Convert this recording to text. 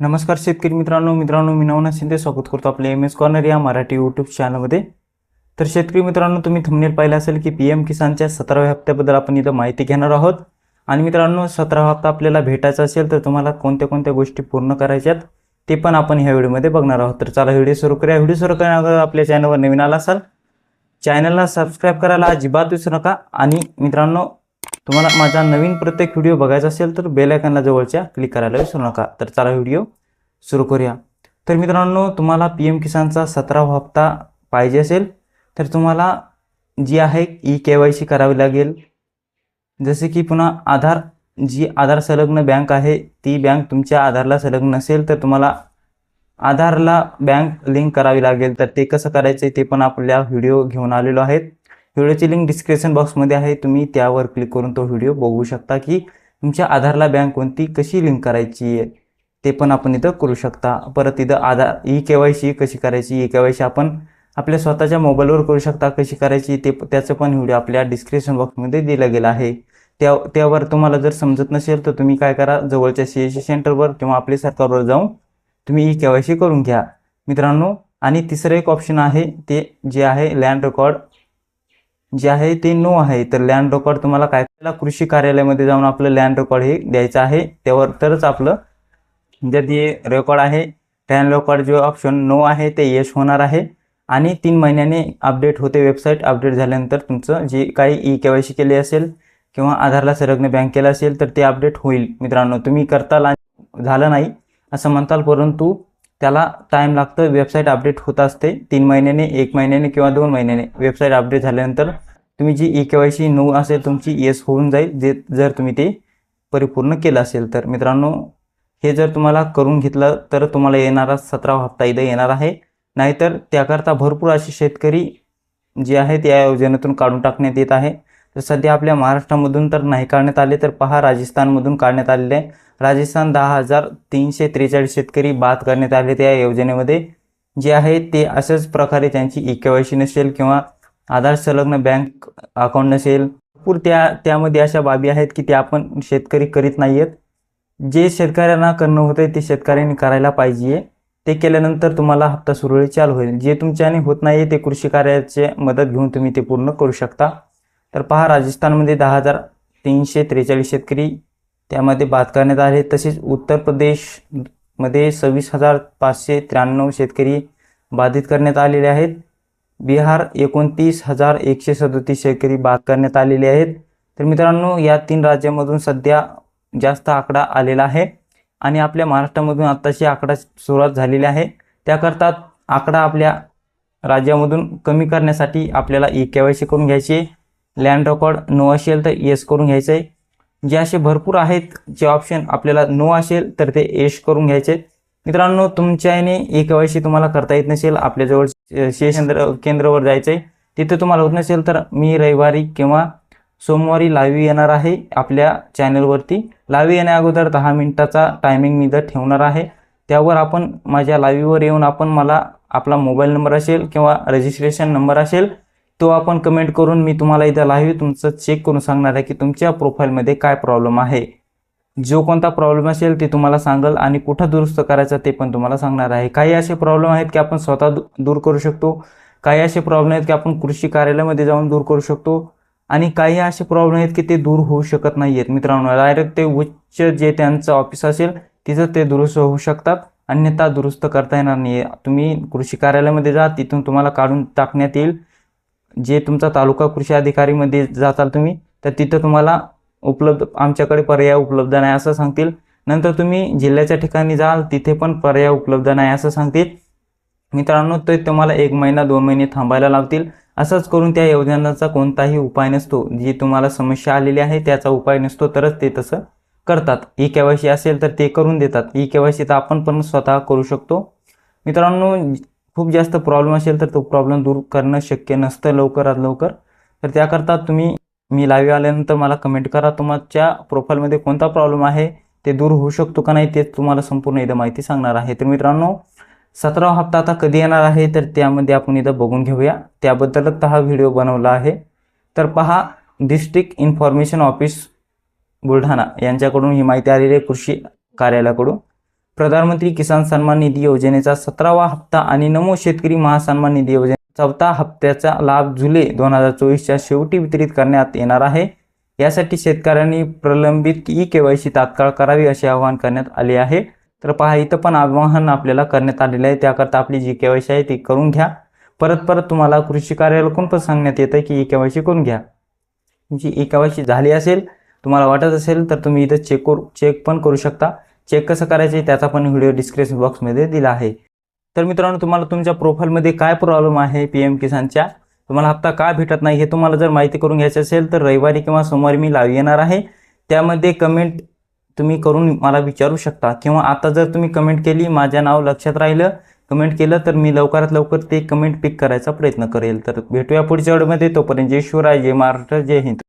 नमस्कार शेतकरी मित्रांनो मित्रांनो मी नवनाथ शिंदे स्वागत करतो आपल्या एम एस कॉर्नर या मराठी यूट्यूब चॅनलमध्ये तर शेतकरी मित्रांनो तुम्ही थंबनेल पाहिलं असेल की पी एम किसानच्या सतराव्या हप्त्याबद्दल आपण इथं माहिती घेणार आहोत. आणि मित्रांनो सतरावा हप्ता आपल्याला भेटायचा असेल तर तुम्हाला कोणत्या कोणत्या गोष्टी पूर्ण करायच्यात ते पण आपण ह्या व्हिडिओमध्ये बघणार आहोत. तर चला व्हिडिओ सुरू करूया. व्हिडिओ सुरू करण्याअगोदर आपल्या चॅनलवर नवीन आला असाल चॅनलला सबस्क्राईब करायला अजिबात विसरू नका. आणि मित्रांनो तुम्हाला माझा नवीन प्रत्येक व्हिडिओ बघायचा असेल तर बेल जवळच्या क्लिक करायला विसरू नका. तर चला व्हिडिओ सुरू करूया. तर मित्रांनो तुम्हाला पी एम किसानचा सतरावा हप्ता पाहिजे असेल तर तुम्हाला जी आहे ई के वाय सी करावी लागेल. जसे की पुन्हा आधार जी आधार संलग्न बँक आहे ती बँक तुमच्या आधारला संलग्न असेल तर तुम्हाला आधारला बँक लिंक करावी लागेल. तर ते कसं करायचं ते पण आपल्या व्हिडिओ घेऊन आलेलो आहेत. व्हिडिओची लिंक डिस्क्रिप्शन बॉक्समध्ये आहे. तुम्ही त्यावर क्लिक करून तो व्हिडिओ बघू शकता की तुमच्या आधारला बँक कोणती कशी लिंक करायची आहे ते पण आपण इथं करू शकता. परत इथं Aadhaar e K Y C कशी करायची ई के वाय सी आपण आपल्या स्वतःच्या मोबाईलवर करू शकता. कशी करायची ते त्याचं पण व्हिडिओ आपल्या डिस्क्रिप्शन बॉक्समध्ये दिला गेला आहे. त्या त्यावर तुम्हाला जर समजत नसेल तर तुम्ही काय करा जवळच्या सी एस सी सेंटरवर किंवा आपल्या सरकारवर जाऊन तुम्ही ई के वाय सी करून घ्या. मित्रांनो आणि तिसरं एक ऑप्शन आहे ते जे आहे लँड रेकॉर्ड जे आहे ते नो आहे. तर लँड रेकॉर्ड तुम्हाला काय करायला कृषी कार्यालयामध्ये जाऊन आपलं लँड रेकॉर्ड हे द्यायचं आहे. त्यावर तरच आपलं जे ते रेकॉर्ड आहे लँड रेकॉर्ड जो ऑप्शन नो आहे ते यश होणार आहे. आणि तीन महिन्याने अपडेट होते वेबसाईट अपडेट झाल्यानंतर तुमचं जे काही ई के वाय सी केली असेल किंवा आधारला संलग्न बँक असेल तर ते अपडेट होईल. मित्रांनो तुम्ही करताल आणि झालं नाही असं म्हणताल परंतु त्याला टाईम लागतं. वेबसाईट अपडेट होत असते. तीन महिन्याने एक महिन्याने किंवा दोन महिन्याने. वेबसाईट अपडेट झाल्यानंतर तुम्ही जी ई के वाय सी नऊ असेल तुमची येस होऊन जाईल. जे जर तुम्ही ते परिपूर्ण केलं असेल तर. मित्रांनो हे जर तुम्हाला करून घेतलं तर तुम्हाला येणारा सतरावा हप्ता इथं येणार आहे. नाहीतर त्याकरता भरपूर असे शेतकरी जे आहेत या योजनेतून काढून टाकण्यात येत आहे. तर सध्या आपल्या महाराष्ट्रामधून तर नाही काढण्यात आले तर पहा राजस्थानमधून काढण्यात आलेले आहे. राजस्थान दहा हजार तीनशे त्रेचाळीस शेतकरी बाद करण्यात आले त्या योजनेमध्ये. जे आहे ते अशाच प्रकारे त्यांची ई के वाय सी नसेल किंवा आधार संलग्न बँक अकाउंट नसेल भरपूर त्या त्यामध्ये अशा बाबी आहेत की त्या आपण शेतकरी करीत नाही आहेत जे शेतकऱ्यांना करणं होतं ते शेतकऱ्यांनी करायला पाहिजे. ते केल्यानंतर तुम्हाला हप्ता सुरळीत चालू होईल. जे तुमच्याने होत नाही ते कृषी कार्याचे मदत घेऊन तुम्ही ते पूर्ण करू शकता. तर पहा राजस्थानमध्ये दहा हजार तीनशे त्रेचाळीस शेतकरी त्यामध्ये बाद करण्यात आले. तसेच उत्तर प्रदेशमध्ये सव्वीस हजार पाचशे त्र्याण्णव शेतकरी बाधित करण्यात आलेले आहेत. बिहार एकोणतीस हजार एकशे सदोतीस शेतकरी बाद करण्यात आलेले आहेत. तर मित्रांनो या तीन राज्यामधून सध्या जास्त आकडा आलेला आहे आणि आपल्या महाराष्ट्रामधून आत्ताशी आकडा सुरुवात झालेली आहे. त्याकरता आकडा आपल्या राज्यामधून कमी करण्यासाठी आपल्याला ई के वाय सी करून घ्यायची लँड रेकॉर्ड नो असेल तर येस करून घ्यायचं आहे जे असे भरपूर आहेत जे ऑप्शन आपल्याला नो असेल तर ते येस करून घ्यायचे मित्रांनो तुमच्याने ई के वाय तुम्हाला करता येत नसेल. आपल्याजवळ सी केंद्र केंद्रावर जायचं आहे तिथे तुम्हाला होत नसेल तर मी रविवारी किंवा सोमवारी लाईव्ह येणार आहे आपल्या चॅनलवरती लाईव्ह येण्या अगोदर दहा मिनिटाचा टायमिंग मी इथं ठेवणार आहे. त्यावर आपण माझ्या लाईव्हवर येऊन आपण मला आपला मोबाईल नंबर असेल किंवा रजिस्ट्रेशन नंबर असेल तो आपण कमेंट करून मी तुम्हाला इथं लाईव्ह तुमचं चेक करून सांगणार आहे की तुमच्या प्रोफाईलमध्ये काय प्रॉब्लेम आहे. जो कोणता प्रॉब्लेम असेल ते तुम्हाला सांगल आणि कुठं दुरुस्त करायचं ते पण तुम्हाला सांगणार आहे. काही असे प्रॉब्लेम आहेत की आपण स्वतः दूर करू शकतो काही असे प्रॉब्लेम आहेत की आपण कृषी कार्यालयामध्ये जाऊन दूर करू शकतो आणि काही असे प्रॉब्लेम आहेत की ते दूर होऊ शकत नाही आहेत मित्रांनो डायरेक्ट ते उच्च जे त्यांचं ऑफिस असेल तिथं ते दुरुस्त होऊ शकतात. अन्यथा दुरुस्त करता येणार नाही तुम्ही कृषी कार्यालयामध्ये जा तिथून तुम्हाला काढून टाकण्यात येईल. जे तुमचा तालुका कृषी अधिकारीमध्ये जाताल तुम्ही तर तिथं तुम्हाला उपलब्ध आमच्याकडे पर्याय उपलब्ध नाही असं सांगतील. नंतर तुम्ही जिल्ह्याच्या ठिकाणी जाल तिथे पण पर्याय उपलब्ध नाही असं सांगतील. मित्रांनो ते तुम्हाला एक महिना दोन महिने थांबायला लावतील. असंच करून त्या योजनांचा कोणताही उपाय नसतो. जी तुम्हाला समस्या आलेली आहे त्याचा उपाय नसतो तरच ते तसं करतात. ई केवायसी असेल तर ते करून देतात. ई केवायसी तर आपण पण स्वतः करू शकतो. मित्रांनो खूप जास्त प्रॉब्लेम असेल तर तो प्रॉब्लेम दूर करणं शक्य नसतं लवकरात लवकर. तर त्याकरता तुम्ही मी लाईव्ह आल्यानंतर मला कमेंट करा. तुमच्या प्रोफाईलमध्ये कोणता प्रॉब्लेम आहे ते दूर होऊ शकतो का नाही ते तुम्हाला संपूर्ण इथं माहिती सांगणार आहे. तर मित्रांनो सतरावा हप्ता आता कधी येणार आहे तर त्यामध्ये आपण इथं बघून घेऊया. त्याबद्दलच हा व्हिडिओ बनवला आहे. तर पहा डिस्ट्रिक्ट इन्फॉर्मेशन ऑफिस बुलढाणा यांच्याकडून ही माहिती आलेली आहे कृषी कार्यालयाकडून. प्रधानमंत्री किसान सन्मान निधी योजनेचा सतरावा हप्ता आणि नमो शेतकरी महासन्मान निधी योजना चौथा हप्त्याचा लाभ जुलै दोन हजार चोवीसच्या शेवटी वितरित करण्यात येणार आहे. यासाठी शेतकऱ्यांनी प्रलंबित ई केवायसी तात्काळ करावी असे आवाहन करण्यात आले आहे. तर पहा इथं पण आवाहन आपल्याला करण्यात आलेलं आहे. त्याकरता आपली जी केवायसी आहे ती करून घ्या. परत परत तुम्हाला कृषी कार्यालयाकडून पण सांगण्यात येतं की ई केवायसी करून घ्या. तुमची ई केवायसी झाली असेल तुम्हाला वाटत असेल तर तुम्ही इथं चेक करू चेक पण करू शकता. चेक कसं करायचे त्याचा पण व्हिडिओ डिस्क्रिप्शन बॉक्समध्ये दिला आहे. तर मित्रांनो तुम्हाला तुमच्या प्रोफाईलमध्ये काय प्रॉब्लेम आहे पी एम किसानच्या? तुम्हाला हप्ता का भेटत नाही हे तुम्हाला जर माहिती करून घ्यायची असेल तर रविवारी किंवा सोमवारी मी लाईव्ह येणार आहे. त्यामध्ये कमेंट तुम्ही करून मला विचारू शकता. किंवा आता जर तुम्ही कमेंट केली माझ्या नाव लक्षात राहिलं कमेंट केलं तर मी लवकरात लवकर ते कमेंट पिक करायचा प्रयत्न करेल. तर भेटूया पुढच्या व्हिडिओमध्ये तोपर्यंत जय शिवराय जय महाराष्ट्र जय हिंद.